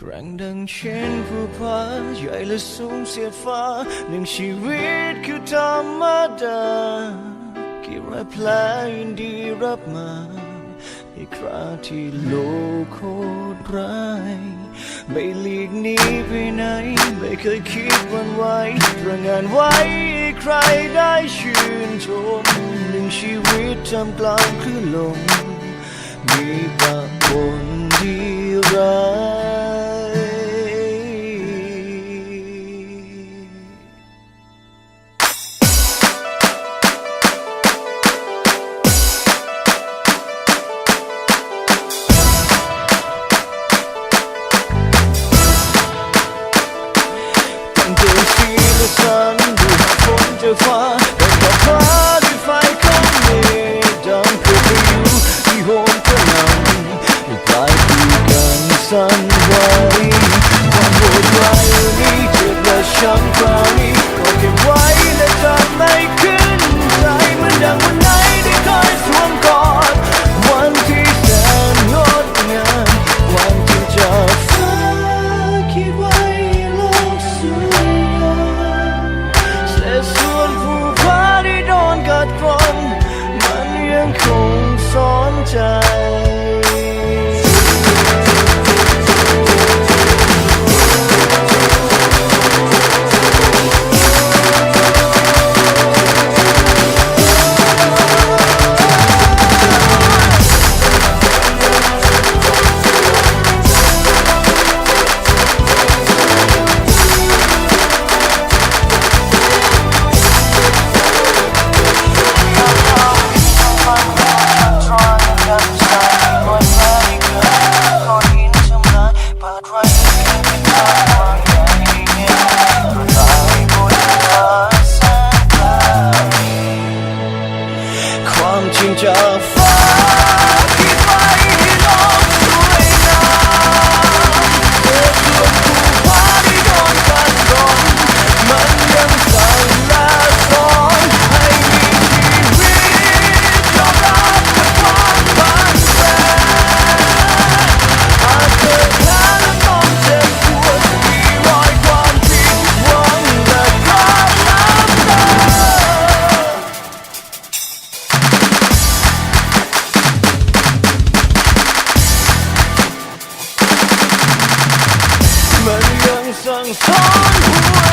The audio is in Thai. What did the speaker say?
แกร่งดังเช่นผู้พาใหญ่และสูงเสียฟ้าหนึ่งชีวิตคือธรรมดากี่รอยแผลยินดีรับมาในคราที่โลกโคตรร้ายไม่หลีกหนีไปไหน ไม่เคยคิดวันไหวประงานไว้ใครได้ชื่นชมหนึ่งชีวิตทำกลางคลื่นลมมีปะปนดีร้าย ตั้งใจสีและสันดูหาฝนเจอฟ้า อ 生生不息